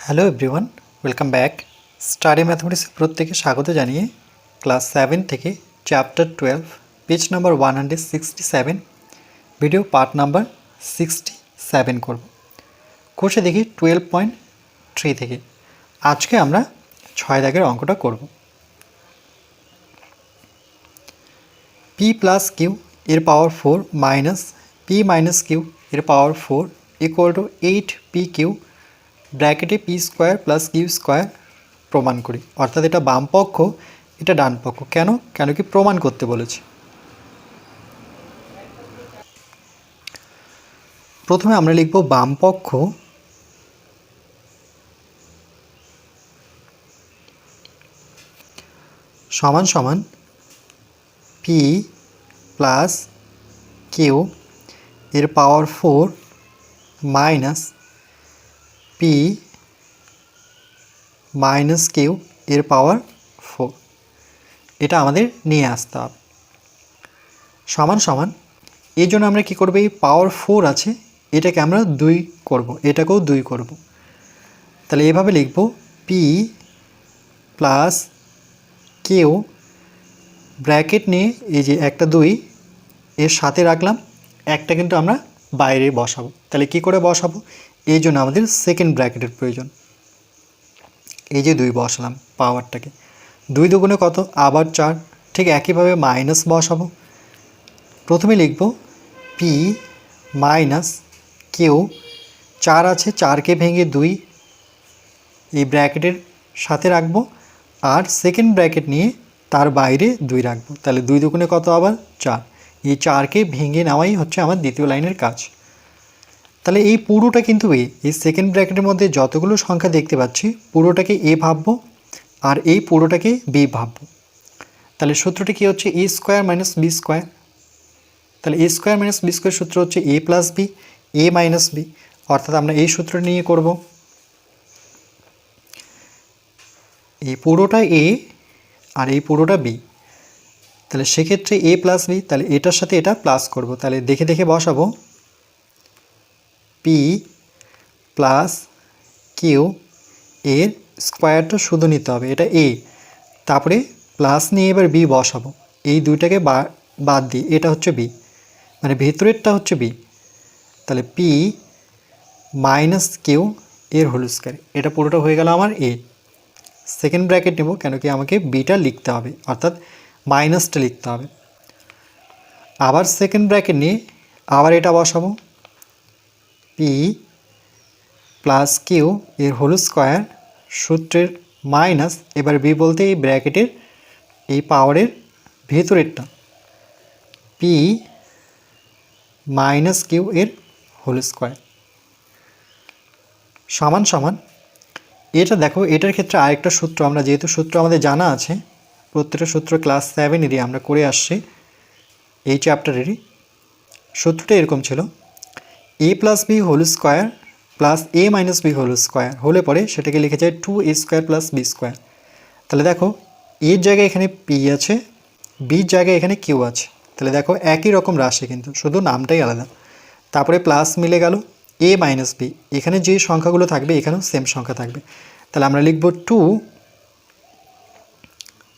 Hello everyone welcome back study ম্যাথমেটিক্সে প্রত্যেকে স্বাগত জানিয়ে ক্লাস সেভেন থেকে chapter twelve page number one hundred sixty seven video part number sixty seven করব। কোর্সে দেখি টুয়েলভ পয়েন্ট থ্রি থেকে। আজকে আমরা ছয় দাগের অঙ্কটা করব। পি প্লাস কিউ এর power four minus P minus Q এর power four equal to eight P Q ব্র্যাকেটে P square plus Q square প্রমাণ করি। অর্থাৎ এটা বাম পক্ষ, এটা ডান পক্ষ। কেন? কেন কি প্রমাণ করতে বলেছে? প্রথমে আমরা লিখব বাম পক্ষ, সমান সমান পি প্লাস কিউ এর power four minus P minus Q এর পাওয়ার ফোর এটা আমাদের নিয়ে আসতে হবে। সমান সমান এই জন্য আমরা কী করব? এই পাওয়ার ফোর আছে, এটাকে আমরা দুই করব, এটাকেও দুই করব। তাহলে এভাবে লিখব পি প্লাস কিউ ব্র্যাকেট নিয়ে এই যে একটা দুই, এর সাথে রাখলাম, একটা কিন্তু আমরা বাইরে বসাবো। তাহলে কি করে বসাবো? এই জন্য আমাদের সেকেন্ড ব্র্যাকেটের প্রয়োজন। এই যে দুই বসালাম পাওয়ারটাকে দুই দুগুণে কত? আবার চার। ঠিক একইভাবে মাইনাস বসাবো। প্রথমে লিখব পি মাইনাস কেউ চার আছে, চারকে ভেঙে দুই। এই ব্র্যাকেটের সাথে রাখব। আর সেকেন্ড ব্র্যাকেট নিয়ে তার বাইরে দুই রাখব। তাহলে দুই দুগুণে কত? আবার চার। এই চারকে ভেঙে নেওয়াই হচ্ছে আমার দ্বিতীয় লাইনের কাজ। তাহলে এই পুরোটা কিন্তু এ এই সেকেন্ড ব্র্যাকেটের মধ্যে যতগুলো সংখ্যা দেখতে পাচ্ছি, পুরোটাকে এ ভাববো আর এই পুরোটাকে বি ভাববো। তাহলে সূত্রটি কী হচ্ছে? A square minus B square তাহলে A square minus B square সূত্র হচ্ছে A plus B A minus B অর্থাৎ আমরা এই সূত্র নিয়ে করব। এই পুরোটা এ আর এই পুরোটা বি তাহলে সেক্ষেত্রে এ প্লাস বি তাহলে এটার সাথে এটা প্লাস করব। তাহলে দেখে দেখে বসাবো। পি প্লাস কিউ এর স্কোয়ারটা শুধু নিতে হবে, এটা এ তারপরে প্লাস নিয়ে এবার বি বসাবো। এই দুইটাকে বাদ দিই এটা হচ্ছে বি মানে ভেতরেরটা হচ্ছে বি তাহলে পি মাইনাস কিউ এর হোল স্কোয়ার এটা পুরোটা হয়ে গেল আমার এ সেকেন্ড ব্র্যাকেট নেব, কেন কি আমাকে বিটা লিখতে হবে, অর্থাৎ মাইনাসটা লিখতে হবে। আবার সেকেন্ড ব্র্যাকেট নিয়ে আবার এটা বসাবো। পি প্লাস কিউ এর হোল স্কোয়ার সূত্রের মাইনাস এবার বি বলতে এই ব্র্যাকেটের এই পাওয়ারের ভেতরেরটা। পি মাইনাস কিউ এর হোল স্কোয়ার সমান সমান, এটা দেখো, এটার ক্ষেত্রে আরেকটা সূত্র, আমরা যেহেতু সূত্র আমাদের জানা আছে, প্রত্যেকটা সূত্র ক্লাস সেভেনেরই আমরা করে আসছি, এই চ্যাপ্টারেরই সূত্রটা এরকম ছিল। A plus B whole square plus A minus B whole square হলে পরে সেটাকে লিখে যায় two A square plus B square তাহলে দেখো এর জায়গায় এখানে পি আছে বির জায়গায় এখানে কিউ আছে। তাহলে দেখো, একই রকম রাশি কিন্তু, শুধু নামটাই আলাদা। তারপরে প্লাস মিলে গেল এ মাইনাস বি এখানে যে সংখ্যাগুলো থাকবে, এখানেও সেম সংখ্যা থাকবে। তাহলে আমরা লিখব টু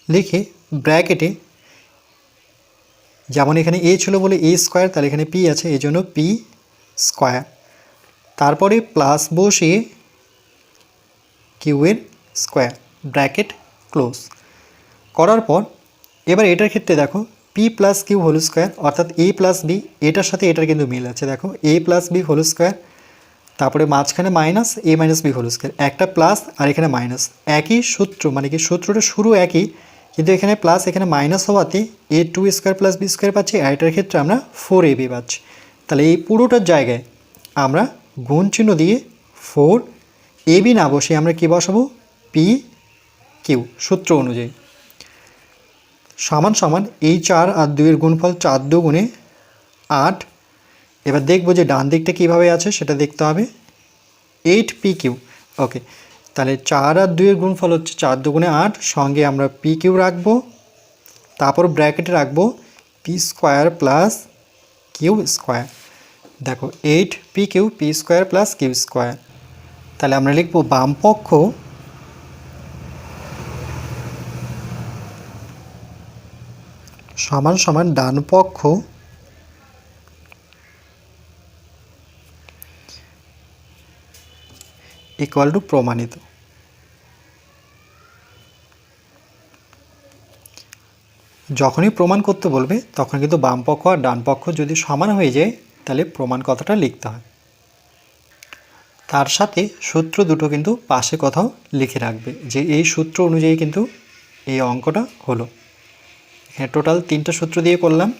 লিখে ব্র্যাকেটে যেমন এখানে এ ছিল বলে এ স্কোয়ার তাহলে এখানে পি আছে এই জন্য পি স্কোয়ার। তারপরে প্লাস বসিয়ে কিউয়ের স্কোয়ার, ব্র্যাকেট ক্লোজ। করার পর এবার এটার ক্ষেত্রে দেখো P plus Q whole square অর্থাৎ এ প্লাস বি এটার সাথে এটার কিন্তু মিল আছে। দেখো A plus B whole square তারপরে মাঝখানে minus A minus B whole square একটা প্লাস আর এখানে মাইনাস একই সূত্র মানে কি সূত্রটা শুরু একই, কিন্তু এখানে প্লাস এখানে মাইনাস হওয়াতে A two square plus B square পাচ্ছি, আর এটার ক্ষেত্রে আমরা ফোর এ বি পাচ্ছি। তাহলে এই পুরোটার জায়গায় আমরা গুণ চিহ্ন দিয়ে ফোর এ বি না বসে আমরা কী বসাবো? পি কিউ সূত্র অনুযায়ী। সমান সমান এই চার আর দুইয়ের গুণফল চার দু গুণে আট। এবার দেখব যে ডান দিকটা কীভাবে আছে সেটা দেখতে হবে। এইট পি কিউ ওকে তাহলে চার আর দুইয়ের গুণফল হচ্ছে চার দুগুণে আট। সঙ্গে আমরা পি কিউ রাখব। তারপর ব্র্যাকেটে রাখব P square plus Q square. দেখো, eight P Q P square plus Q square. তাহলে আমরা লিখব বাম পক্ষ সমান সমান ডান পক্ষ ইকুয়াল টু প্রমাণিত। যখনই প্রমাণ করতে বলবে, তখন কিন্তু বাম পক্ষ আর ডান পক্ষ যদি সমান হয়ে যায়, তাহলে প্রমাণ কথাটা লিখতে হয়। তার সাথে সূত্র দুটো কিন্তু পাশে কোথাও লিখে রাখবে যে এই সূত্র অনুযায়ী কিন্তু এই অঙ্কটা হলো। হ্যাঁ টোটাল তিনটা সূত্র দিয়ে করলাম।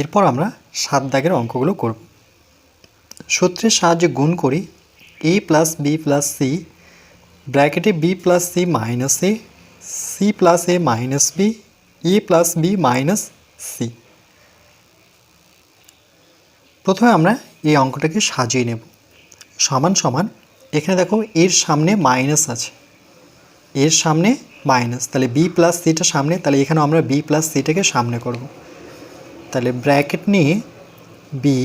এরপর আমরা সাত দাগের অঙ্কগুলো করব। সূত্রের সাহায্যে গুণ করি A plus B plus C ব্র্যাকেটে B plus C minus A C plus A minus B A plus B minus C প্রথমে আমরা এই অঙ্কটাকে সাজিয়ে নেব। সমান সমান, এখানে দেখো এর সামনে মাইনাস আছে। এর সামনে মাইনাস তাহলে বি প্লাস সিটা সামনে, তাহলে এখানে আমরা বি প্লাস সিটাকে সামনে করব। তাহলে ব্র্যাকেট নিয়ে বি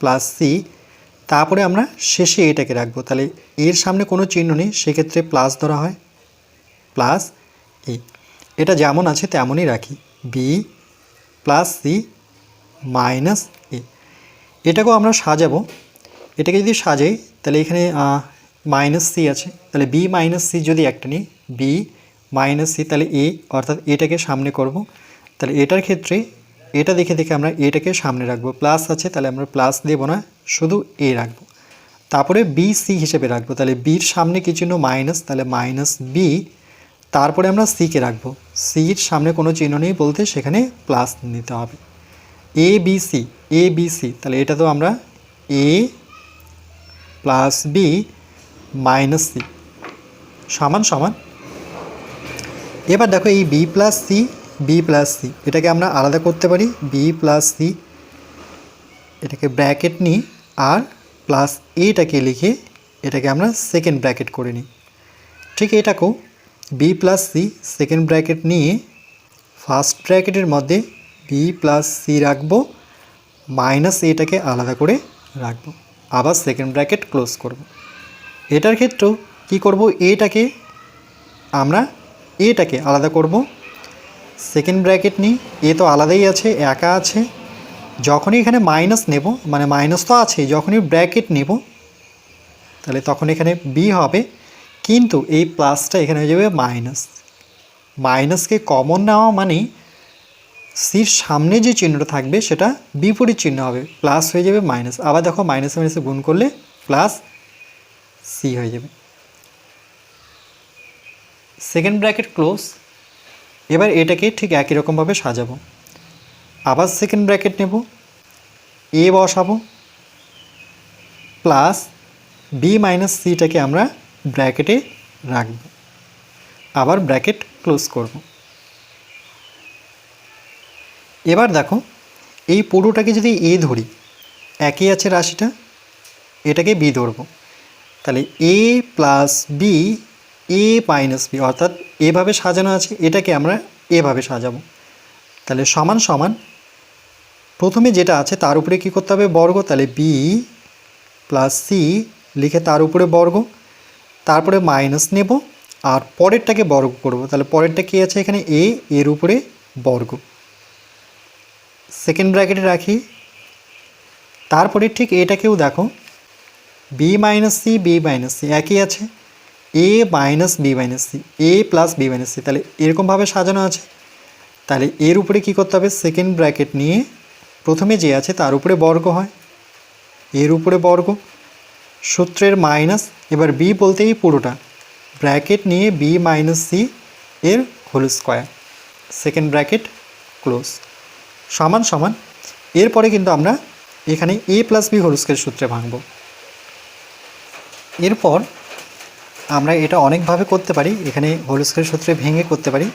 প্লাস সি তারপরে আমরা শেষে এটাকে রাখব। তাহলে এর সামনে কোনো চিহ্ন নেই, সেক্ষেত্রে প্লাস ধরা হয়। প্লাস এ এটা যেমন আছে তেমনই রাখি। B plus C minus A এটাকেও আমরা সাজাবো। এটাকে যদি সাজাই, তাহলে এখানে মাইনাস সি আছে। তাহলে বি মাইনাস সি যদি একটা নিই বি মাইনাস সি তাহলে এ অর্থাৎ এটাকে সামনে করব। তাহলে এটার ক্ষেত্রে এটা দেখে দেখে আমরা এটাকে সামনে রাখব। প্লাস আছে, তাহলে আমরা প্লাস দেব না, শুধু এ রাখব। তারপরে বি সি হিসেবে রাখব। তাহলে বির সামনে কি চিহ্ন? মাইনাস তাহলে মাইনাস বি তারপরে আমরা সিকে রাখব। সির সামনে কোনো চিহ্ন নেই বলতে সেখানে প্লাস নিতে হবে। A B C A B C তাহলে এটা তো আমরা A plus B minus C সমান সমান। এবার দেখো এই B plus C B plus C এটাকে আমরা আলাদা করতে পারি বি প্লাস সি এটাকে ব্র্যাকেট নিই আর প্লাস এটাকে লিখে এটাকে আমরা সেকেন্ড ব্র্যাকেট করে নিই। ঠিক এটাকেও B plus C second bracket নিয়ে ফার্স্ট ব্র্যাকেটের মধ্যে বি প্লাস সি রাখব মাইনাস এটাকে আলাদা করে রাখব। আবার সেকেন্ড ব্র্যাকেট ক্লোজ করব। এটার ক্ষেত্রেও কি করব? এটাকে আমরা এটাকে আলাদা করব সেকেন্ড ব্র্যাকেট নিই। এ তো আলাদাই আছে একা আছে। যখনই এখানে মাইনাস নেব মানে মাইনাস তো আছেই, যখনই ব্র্যাকেট নেব, তাহলে তখন এখানে বি হবে। কিন্তু এই প্লাসটা এখানে হয়ে যাবে মাইনাস মাইনাসকে কমন নেওয়া মানেই সির সামনে যে চিহ্নটা থাকবে, সেটা বিপরীত চিহ্ন হবে। প্লাস হয়ে যাবে মাইনাস আবার দেখো মাইনাসে মাইনাসে গুণ করলে প্লাস সি হয়ে যাবে। সেকেন্ড ব্র্যাকেট ক্লোজ এবার এটাকে ঠিক একই রকমভাবে সাজাবো। আবার সেকেন্ড ব্র্যাকেট নেব। এ বসাবো। প্লাস বি মাইনাস সিটাকে আমরা ব্র্যাকেটে রাখব। আবার ব্র্যাকেট ক্লোজ করব। এবার দেখো, এই পুরোটাকে যদি এ ধরি, একই আছে রাশিটা, এটাকে বি ধরবো। তাহলে A plus B A minus B, অর্থাৎ এভাবে সাজানো আছে, এটাকে আমরা এভাবে সাজাবো। তাহলে সমান সমান প্রথমে যেটা আছে তার উপরে কী করতে হবে? বর্গ, তাহলে বি প্লাস সি লিখে তার উপরে বর্গ, তারপরে মাইনাস নেব, আর পরেরটাকে বর্গ করব। তাহলে পরেরটা কী আছে এখানে? এ, এর উপরে বর্গ। সেকেন্ড ব্র্যাকেটে রাখি। তারপরে ঠিক এটাকেও দেখো, B minus C, B minus C, একই আছে। A minus B minus C A plus B minus C তাহলে এরকমভাবে সাজানো আছে। তাহলে এর উপরে কি করতে হবে? সেকেন্ড ব্র্যাকেট নিয়ে প্রথমে যে আছে তার উপরে বর্গ হয়। এর উপরে বর্গ। সূত্রের মাইনাস এবার বি বলতেই পুরোটা। ব্র্যাকেট নিয়ে বি মাইনাস সি এর whole square second bracket close সমান সমান। এরপরে কিন্তু আমরা এখানে A plus B whole square সূত্রে ভাঙব। এরপর আমরা এটা অনেকভাবে করতে পারি, এখানে হোল স্কোয়ার সূত্রে ভেঙে করতে পারি।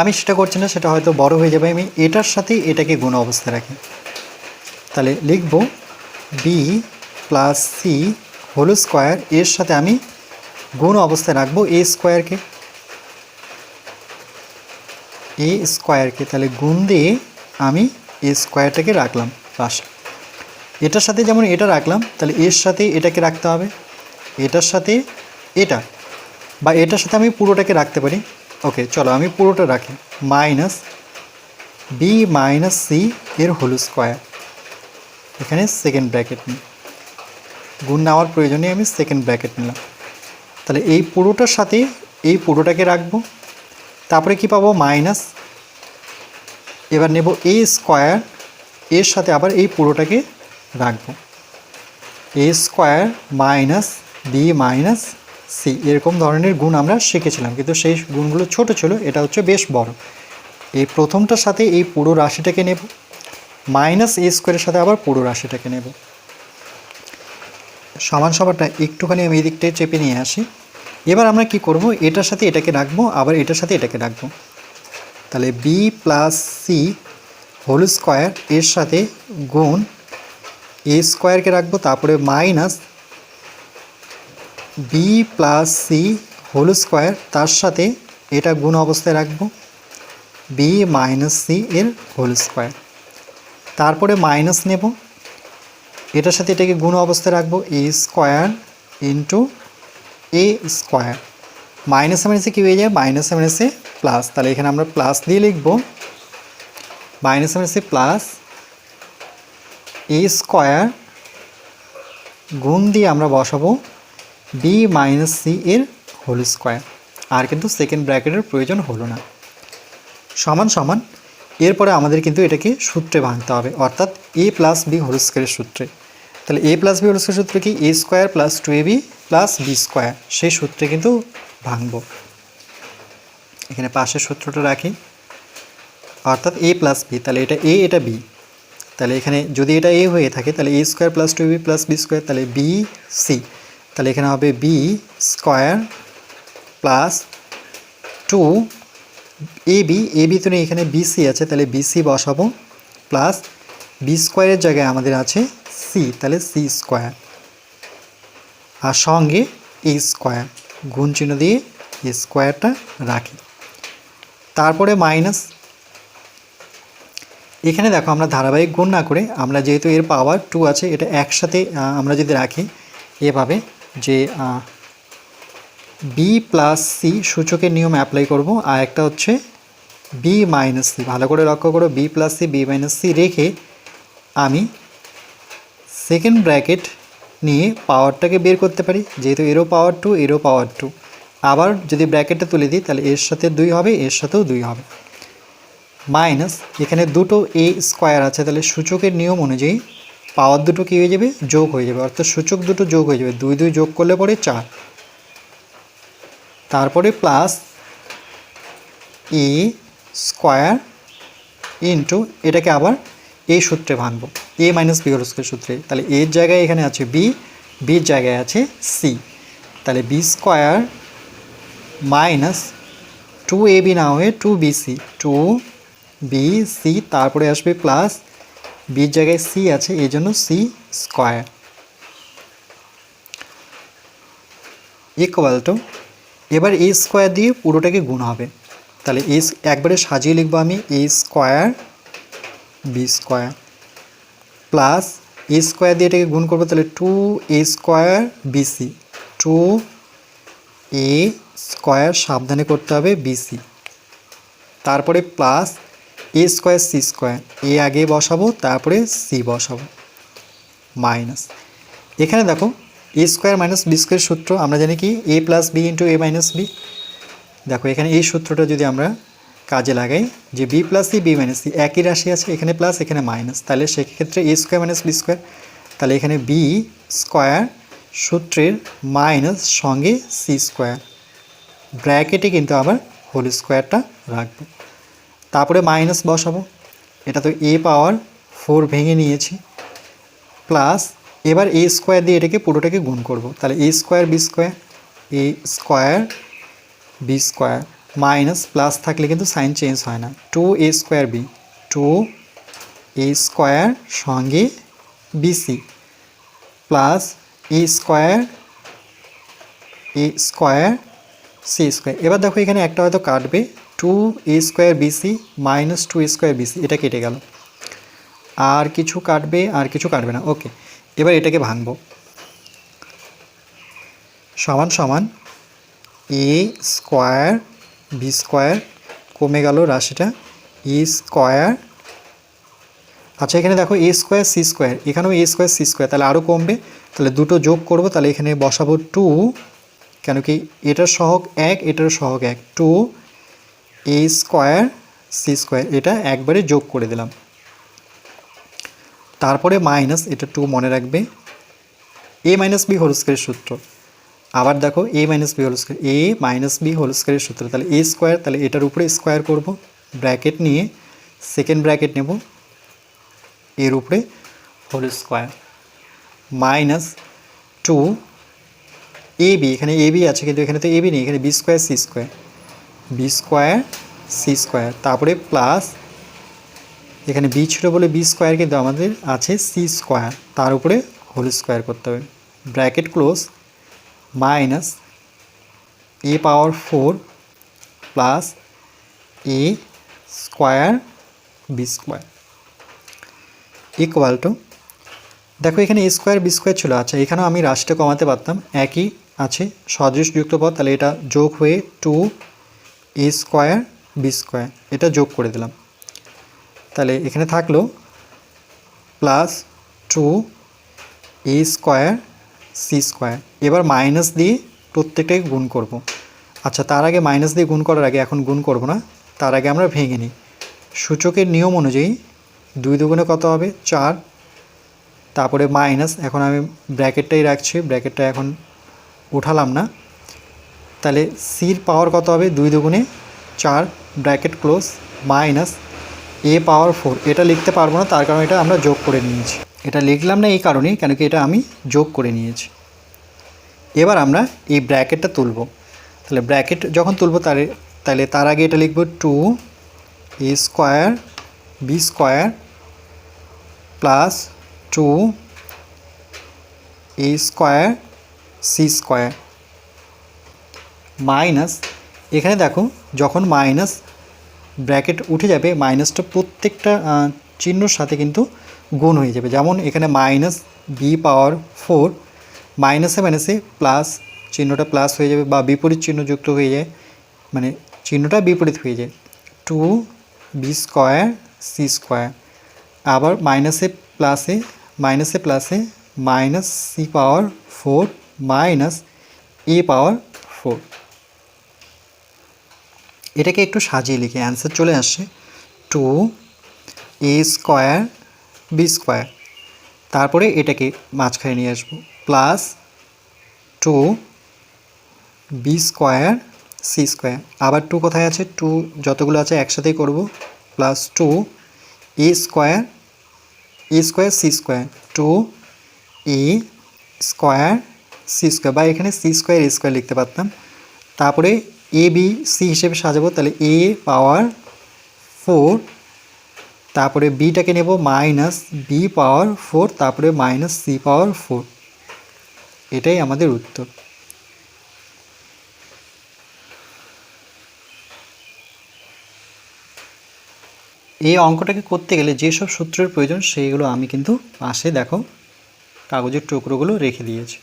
আমি সেটা করছি না, সেটা হয়তো বড় হয়ে যাবে, আমি এটার সাথে এটাকে গুণ অবস্থায় রাখি। তাহলে লিখব B plus C whole square এর সাথে আমি গুণ অবস্থায় রাখব এ স্কোয়ারকে এ স্কোয়ারকে তাহলে গুণ দিয়ে আমি এ স্কোয়ারটাকে রাখলাম পাশে এটার সাথে যেমন এটা রাখলাম, তাহলে এর সাথে এটাকে রাখতে হবে। এটার সাথে এটা বা এটার সাথে আমি পুরোটাকে রাখতে পারি। ওকে, চলো আমি পুরোটা রাখি। মাইনাস বি মাইনাস সি এর হোল স্কোয়ার। এখানে সেকেন্ড ব্র্যাকেট নিই। গুণ নেওয়ার প্রয়োজনে আমি সেকেন্ড ব্র্যাকেট নিলাম। তাহলে এই পুরোটার সাথে এই পুরোটাকে রাখব। তারপরে কি পাবো? মাইনাস। এবার নেব এ স্কোয়ার। এর সাথে আবার এই পুরোটাকে রাখব। A square minus B minus C এরকম ধরনের গুণ আমরা শিখেছিলাম। কিন্তু সেই গুণগুলো ছোট ছিল, এটা হচ্ছে বেশ বড়। এই প্রথমটার সাথে এই পুরো রাশিটাকে নেব। মাইনাস এ স্কোয়ারের সাথে আবার পুরো রাশিটাকে নেব। সমান সমানটা একটুখানি আমি এই চেপে নিয়ে আসি। এবার আমরা কি করব? এটার সাথে এটাকে রাখব, আবার এটার সাথে এটাকে রাখব। তাহলে B plus C whole square এর সাথে গুণ এ স্কোয়ারকে রাখব, তারপরে minus B plus C whole square তার সাথে এটা গুণ অবস্থায় রাখব। বি মাইনাস সি এর হোল স্কোয়ার তারপরে মাইনাস নেব। এটার সাথে এটাকে গুণ অবস্থায় রাখব। A square into A square minus মাইনাসে কী হয়ে যায়? মাইনাস মাইনাসে প্লাস তাহলে এখানে আমরা প্লাস দিয়ে লিখব। মাইনাস মাইনাসে প্লাস এ স্কোয়ার গুণ দিয়ে আমরা বসাবো। বি মাইনাস সি এর হোল স্কোয়ার আর কিন্তু সেকেন্ড ব্র্যাকেটের প্রয়োজন হলো না। সমান সমান, এরপরে আমাদের কিন্তু এটাকে সূত্রে ভাঙতে হবে, অর্থাৎ এ প্লাস বি হোল স্কোয়ারের সূত্রে। তাহলে A plus B whole square সূত্র কি? A square plus two A B plus B square সেই সূত্রে কিন্তু ভাঙবো। এখানে পাশের সূত্রটা রাখি। অর্থাৎ এ প্লাস বি তাহলে এটা এ এটা বি তাহলে এখানে যদি এটা এ হয়ে থাকে, তাহলে A square plus two B plus B square তাহলে বি সি তাহলে এখানে হবে B square plus two A B A B তো নেই, এখানে বিসি আছে, তাহলে বিসি বসাবো প্লাস বি স্কোয়ারের জায়গায় আমাদের আছে সি তাহলে সি স্কোয়ার আর সঙ্গে এ স্কোয়ার গুণ চিহ্ন দিয়ে এ স্কোয়ারটা রাখি। তারপরে মাইনাস এখানে দেখো আমরা ধারাবাহিক গুণ না করে আমরা যেহেতু এর পাওয়ার টু আছে, এটা একসাথে আমরা যদি রাখি এভাবে যে বি প্লাস সি সূচকের নিয়ম অ্যাপ্লাই করব, আর একটা হচ্ছে বি মাইনাস সি ভালো করে লক্ষ্য করো B plus C B minus C রেখে আমি সেকেন্ড ব্র্যাকেট নিয়ে পাওয়ারটাকে বের করতে পারি। যেহেতু এরও পাওয়ার টু এরও পাওয়ার টু আবার যদি ব্র্যাকেটটা তুলে দিই, তাহলে এর সাথে দুই হবে, এর সাথেও দুই হবে। মাইনাস এখানে দুটো এ স্কোয়ার আছে, তাহলে সূচকের নিয়ম অনুযায়ী পাওয়ার দুটো কী হয়ে যাবে? যোগ হয়ে যাবে। অর্থাৎ সূচক দুটো যোগ হয়ে যাবে। দুই দুই যোগ করলে পরে চার। তারপরে প্লাস এ স্কোয়ার ইন্টু এটাকে আবার এই সূত্রে ভাঙবো। A minus B whole square সূত্রে। তাহলে এর জায়গায় এখানে আছে বি বির জায়গায় আছে সি তাহলে B square minus two A B না হয়ে two B C two B C তারপরে আসবে প্লাস বির জায়গায় সি আছে, এই জন্য সি স্কোয়ার ইকুয়াল টু এবার এ স্কোয়ার দিয়ে পুরোটাকে গুণ হবে। তাহলে এ একবারে সাজিয়ে লিখব আমি A square B square plus A square দিয়ে এটাকে গুণ করব, তাহলে two A square BC two A square সাবধানে করতে হবে বিসি তারপরে plus A square C square A আগে বসাবো, তারপরে সি বসাবো। মাইনাস এখানে দেখো A square minus B square সূত্র, আমরা জানি কি? A plus B into A minus B দেখো, এখানে এই সূত্রটা যদি আমরা কাজে লাগাই, যে B plus C B minus C একই রাশি আছে, এখানে প্লাস এখানে মাইনাস তাহলে সেক্ষেত্রে A square minus B square তাহলে এখানে বি স্কোয়ার সূত্রের মাইনাস সঙ্গে সি স্কোয়ার ব্র্যাকেটে কিন্তু আবার হোল স্কোয়ারটা রাখব। তারপরে মাইনাস বসাবো। এটা তো এ পাওয়ার ফোর ভেঙে নিয়েছি। প্লাস এবার এ স্কোয়ার দিয়ে এটাকে পুরোটাকে গুণ করব। তাহলে A square B square A square B square minus plus থাকলে কিন্তু সাইন চেঞ্জ হয় না। Two A square B two A square সঙ্গে BC plus A square A square C square এবার দেখো এখানে একটা হয়তো কাটবে two A square BC minus two A square BC এটা কেটে গেল। আর কিছু কাটবে, আর কিছু কাটবে না। ওকে এবার এটাকে ভাঙবো। সমান সমান এ স্কোয়ার বি স্কোয়ার কমে গেল রাশিটা। ই স্কোয়ার আচ্ছা এখানে দেখো এ স্কোয়ার সি স্কোয়ার এখানেও এ স্কোয়ার সি স্কোয়ার তাহলে আরও কমবে। তাহলে দুটো যোগ করব, তাহলে এখানে বসাবো টু কেন কি এটার সহগ এক, এটার সহগ এক। Two, A square, C square, এটা একবারে যোগ করে দিলাম। তারপরে মাইনাস, এটা টু মনে রাখবে। এ মাইনাস বি হোল স্কোয়ারের সূত্র। আবার দেখো, A minus B whole square, A minus B whole স্কোয়ারের সূত্র। তাহলে এ স্কোয়ার, তাহলে এটার উপরে স্কোয়ার করব। ব্র্যাকেট নিয়ে সেকেন্ড ব্র্যাকেট নেব। এর উপরে whole square. Minus two A B এখানে এ বি আছে, কিন্তু এখানে তো এ বি নেই, এখানে B square C square B square C square তারপরে প্লাস এখানে বি ছিল বলে বি স্কোয়ার কিন্তু আমাদের আছে সি স্কোয়ার তার উপরে হোল স্কোয়ার করতে হবে। Bracket close minus A power four plus A square B square equal to দেখো এখানে এ স্কোয়ার বি স্কোয়ার ছিল। আচ্ছা এখানেও আমি রাশিটা কমাতে পারতাম। একই আছে। সদৃশ যুক্ত পদ তাহলে এটা যোগ হয়ে two A square B square এটা যোগ করে দিলাম। তাহলে এখানে থাকল plus two A square C square এবার মাইনাস দিয়ে প্রত্যেকটাকে গুণ করব। আচ্ছা তার আগে মাইনাস দিয়ে গুণ করার আগে এখন গুণ করব না, তার আগে আমরা ভেঙে নিই। সূচকের নিয়ম অনুযায়ী দুই দুগুণে কত হবে? চার। তারপরে মাইনাস এখন আমি ব্র্যাকেটটাই রাখছি ব্র্যাকেটটা এখন উঠালাম না। তাহলে সির পাওয়ার কত হবে? দুই দুগুণে চার, bracket close, minus A power four. এটা লিখতে পারব না, তার কারণ এটা আমরা যোগ করে নিয়েছি। এটা লিখলাম না এই কারণেই, কেন কি এটা আমি যোগ করে নিয়েছি। এবার আমরা এই ব্র্যাকেটটা তুলব। তাহলে ব্র্যাকেট যখন তুলব, তাহলে তাহলে তার আগে এটা লিখব two A square B square plus two A square C square minus এখানে দেখো, যখন মাইনাস ব্র্যাকেট উঠে যাবে মাইনাসটা প্রত্যেকটা চিহ্নর সাথে কিন্তু গুণ হয়ে যাবে। যেমন এখানে মাইনাস বি পাওয়ার ফোর মাইনাসে মাইনাসে প্লাস চিহ্নটা প্লাস হয়ে যাবে বা বিপরীত চিহ্ন যুক্ত হয়ে যায় মানে চিহ্নটা বিপরীত হয়ে যায়। Two B square C square আবার মাইনাসে প্লাসে মাইনাসে প্লাসে minus C power four minus A power four. এটাকে একটু সাজিয়ে লিখে অ্যান্সার চলে আসছে two A square B square তারপরে এটাকে মাঝখানে নিয়ে আসব plus two B square C square আবার টু কোথায় আছে? টু যতগুলো আছে একসাথেই করব plus two A square A square C square two A square C square বা এখানে সি স্কোয়ার স্কোয়ার লিখতে পারতাম। তারপরে এ বি সি হিসেবে সাজাবো, তাহলে এ পাওয়ার ফোর তারপরে বিটাকে নেব মাইনাস বি পাওয়ার ফোর তারপরে মাইনাস সি পাওয়ার ফোর এটাই আমাদের উত্তর। এই অঙ্কটাকে করতে গেলে যেসব সূত্রের প্রয়োজন, সেইগুলো আমি কিন্তু পাশে দেখো, কাগজের টুকরোগুলো রেখে দিয়েছি।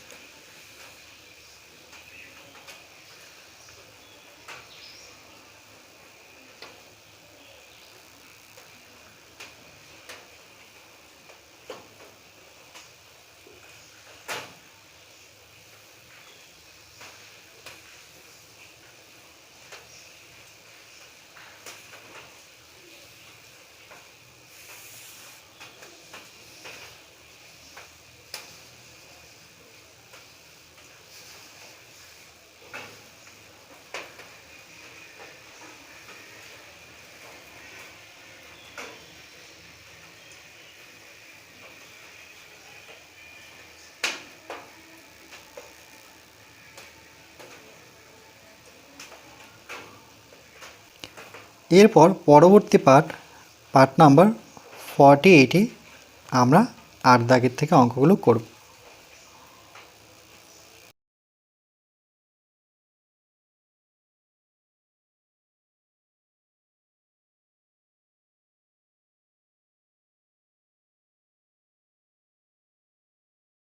এরপর পরবর্তী পার্ট পার্ট নাম্বার ফর্টি এইটে আমরা আট দাগের থেকে অঙ্কগুলো করব।